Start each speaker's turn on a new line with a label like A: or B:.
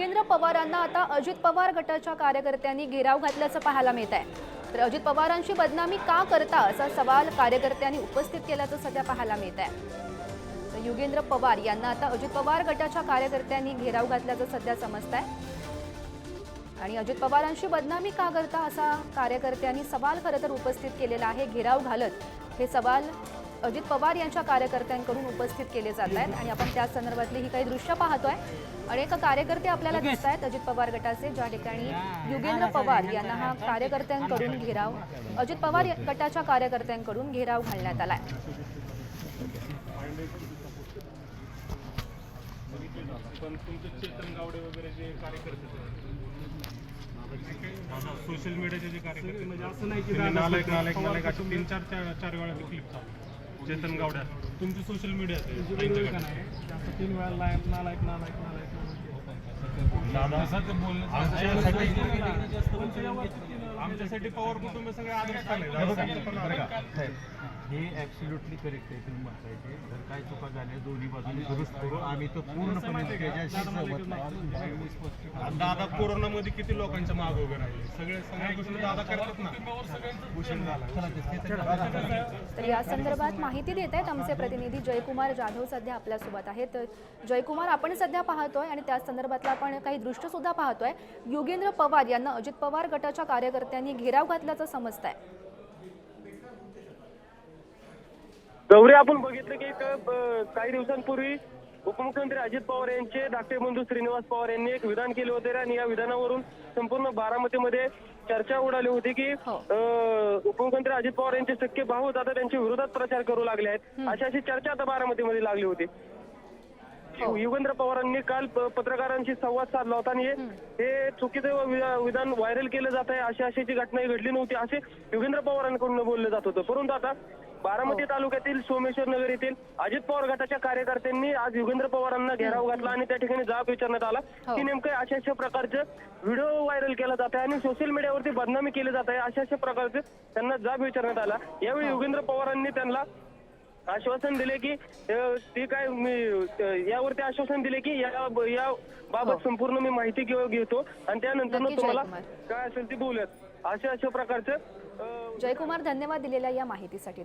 A: नागेंद्र पवारांना आता अजित पवार गटाच्या कार्यकर्त्यांनी घेराव घातल्याचं पाहायला मिळत आहे. तर अजित पवारांची बदनामी का करता असा सवाल कार्यकर्त्यांनी उपस्थित केल्याचं सध्या पाहायला मिळत आहे. तर युगेंद्र पवार यांना आता अजित पवार गटाच्या कार्यकर्त्यांनी घेराव घातल्याचं सध्या समजत आहे. आणि अजित पवारांची बदनामी का करता असा कार्यकर्त्यांनी सवाल खरं तर उपस्थित केलेला आहे घेराव घालत हे सवाल अजित पवार यांच्या कार्यकर्त्यांकडून उपस्थित केले जात आहेत आणि आपण त्या संदर्भातली ही काही दृश्य पाहतोय. अनेक कार्यकर्ते आपल्याला दिसत आहेत अजित पवार गटाचे ज्या ठिकाणी युगेंद्र पवार यांना हा कार्यकर्त्यांकडून घेराव अजित पवार गटाच्या कार्यकर्त्यांकडून घेराव घालण्यात आलाय
B: पण तुमचे चेतन गावडे वगैरे जे कार्यकर्ते सोशल मीडियाचे जे कार्यकर्ते म्हणजे असं नाही की नालायक नालायक नालायक असे तीन चार चार चार वेळा क्लिप चालू. चेतन गावड्या तुमचे सोशल मीडिया तीन वेळा नालायक नालायक नालायक आमच्यासाठी पवार कुटुंब सगळे आदर्श
C: हे ऍब्सोल्युटली करेक्ट आहे. तुम्ही म्हणताय ते. जर काय चुका झाल्या दोन्ही बाजूने दुरुस्त करू आम्ही तर पूर्णपणे त्याच्याशी
B: दादा कोरोनामध्ये किती लोकांच्या माग उभे राहिले? सगळे सगळ्या गोष्टी दादा करतात ना.
A: तर या संदर्भात माहिती देत आहेत आमचे प्रतिनिधी जयकुमार जाधव सध्या आपल्यासोबत आहेत. तर जयकुमार आपण सध्या पाहतोय आणि त्या संदर्भातला आपण काही दृश्य सुद्धा पाहतोय. योगेंद्र पवार यांना अजित पवार गटाच्या कार्यकर्त्यांनी घेराव घातल्याचं समजत आहे
D: गौरी आपण बघितलं की काही दिवसांपूर्वी उपमुख्यमंत्री अजित पवार यांचे धाकटे बंधू श्रीनिवास पवार यांनी एक विधान केले होते. आणि या विधानावरून संपूर्ण बारामतीमध्ये चर्चा उडाली होती की
A: हो.
D: अं, उपमुख्यमंत्री अजित पवार यांचे सख्खे भाऊ आता त्यांच्या विरोधात प्रचार करू लागले आहेत. अशी अशी चर्चा आता बारामतीमध्ये लागली होती. युगेंद्र पवारांनी काल पत्रकारांशी संवाद साधला होता आणि हे- हे चुकीचं विधान व्हायरल केलं जात आहे अशी अशी जी घटना घडली नव्हती असे युगेंद्र पवारांकडून बोललं जात होतं. परंतु आता बारामती तालुक्यातील सोमेश्वर नगर येथील अजित पवार गटाच्या कार्यकर्त्यांनी आज युगेंद्र पवारांना घेराव घातला आणि त्या ठिकाणी जाब विचारण्यात आला.
A: हो.
D: की नेमकं अशा अशा प्रकारचं व्हिडिओ व्हायरल केला जात आहे आणि सोशल मीडियावरती बदनामी केली जात आहे अशा अशा प्रकारचं त्यांना जाब विचारण्यात आला. यावेळी युगेंद्र पवारांनी त्यांना आश्वासन दिले की अ, ते काय मी अ, यावरती आश्वासन दिले की या या बाबत संपूर्ण मी माहिती घेऊ घेतो. आणि त्यानंतर तुम्हाला
A: जयकुमार.
D: काय असेल ते बोलूयात. अशा अशा प्रकारचं अ,
A: जयकुमार धन्यवाद दिलेल्या या माहितीसाठी.